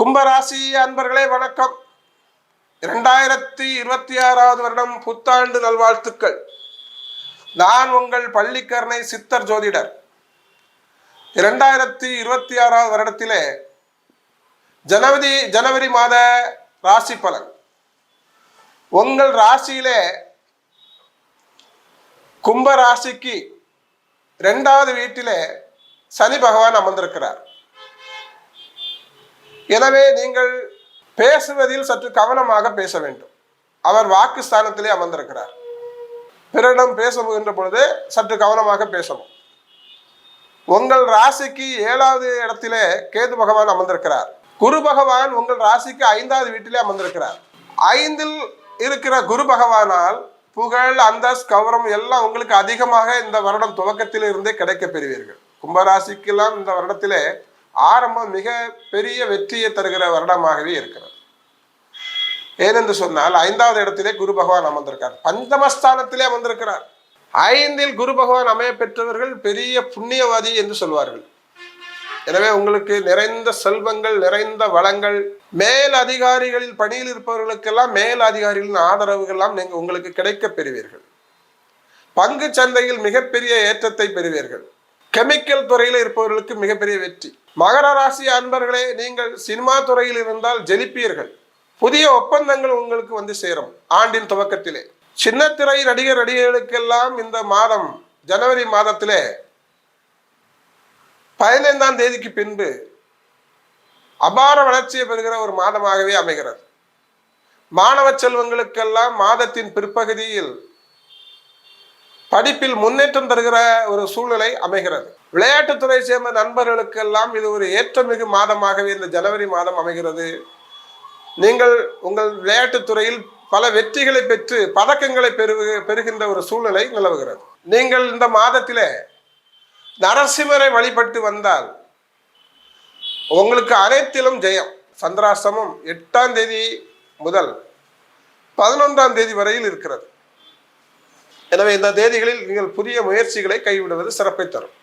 கும்பராசி அன்பர்களே வணக்கம். இரண்டாயிரத்தி இருபத்தி ஆறாவது வருடம் புத்தாண்டு நல்வாழ்த்துக்கள். நான் உங்கள் பள்ளிக்கரணை சித்தர் ஜோதிடர். இரண்டாயிரத்தி இருபத்தி ஆறாவது வருடத்திலே ஜனவரி ஜனவரி மாத ராசி பலன். உங்கள் ராசியிலே கும்ப ராசிக்கு இரண்டாவது வீட்டிலே சனி பகவான் அமர்ந்திருக்கிறார். எனவே நீங்கள் பேசுவதில் சற்று கவனமாக பேச வேண்டும். அவர் வாக்கு ஸ்தானத்திலே அமர்ந்திருக்கிறார். பிறரிடம் பேச முகின்ற பொழுது சற்று கவனமாக பேசவும். உங்கள் ராசிக்கு ஏழாவது இடத்திலே கேது பகவான் அமர்ந்திருக்கிறார். குரு பகவான் உங்கள் ராசிக்கு ஐந்தாவது வீட்டிலே அமர்ந்திருக்கிறார். ஐந்தில் இருக்கிற குரு பகவானால் புகழ் அந்தஸ் கௌரவம் எல்லாம் உங்களுக்கு அதிகமாக இந்த வருடம் துவக்கத்தில் இருந்தே கிடைக்க பெறுவீர்கள். கும்பராசிக்கெல்லாம் இந்த வருடத்திலே ஆரம்பம் மிக பெரிய வெற்றியை தருகிற வருடமாகவே இருக்கிறது. ஏனென்று சொன்னால் ஐந்தாவது இடத்திலே குரு பகவான் அமர்ந்திருக்கார். பஞ்சமஸ்தானத்திலே அமர்ந்திருக்கிறார். ஐந்தில் குரு பகவான் அமைய பெற்றவர்கள் பெரிய புண்ணியவாதி என்று சொல்வார்கள். எனவே உங்களுக்கு நிறைந்த செல்வங்கள் நிறைந்த வளங்கள் மேல் அதிகாரிகளில் பணியில் இருப்பவர்களுக்கெல்லாம் மேல் அதிகாரிகளின் ஆதரவுகள்லாம் நீங்கள் உங்களுக்கு கிடைக்க பெறுவீர்கள். பங்கு சந்தையில் மிகப்பெரிய ஏற்றத்தை பெறுவீர்கள். கெமிக்கல் துறையில் இருப்பவர்களுக்கு மிகப்பெரிய வெற்றி. மகர ராசி அன்பர்களே நீங்கள் சினிமா துறையில் இருந்தால் ஜெலிப்பீர்கள். புதிய ஒப்பந்தங்கள் உங்களுக்கு வந்து சேரும். ஆண்டின் துவக்கத்திலே. சின்ன திரை நடிகர் நடிகர்களுக்கெல்லாம் இந்த மாதம் ஜனவரி மாதத்திலே பதினைந்தாம் தேதிக்கு பின்பு அபார வளர்ச்சியை பெறுகிற ஒரு மாதமாகவே அமைகிறது. மாணவ செல்வங்களுக்கெல்லாம் மாதத்தின் பிற்பகுதியில் படிப்பில் முன்னேற்றம் தருகிற ஒரு சூழ்நிலை அமைகிறது. விளையாட்டுத்துறை சேர்ந்த நண்பர்களுக்கெல்லாம் இது ஒரு ஏற்றமிகு மாதமாகவே இந்த ஜனவரி மாதம் அமைகிறது. நீங்கள் உங்கள் விளையாட்டுத்துறையில் பல வெற்றிகளை பெற்று பதக்கங்களை பெறு பெறுகின்ற ஒரு சூழ்நிலை நிலவுகிறது. நீங்கள் இந்த மாதத்தில் நரசிம்மரை வழிபட்டு வந்தால் உங்களுக்கு அனைத்திலும் ஜெயம். சந்திராசிரமம் எட்டாம் தேதி முதல் பதினொன்றாம் தேதி வரையில் இருக்கிறது. எனவே இந்த தேதிகளில் நீங்கள் புதிய முயற்சிகளை கைவிடுவது சிறப்பை தரும்.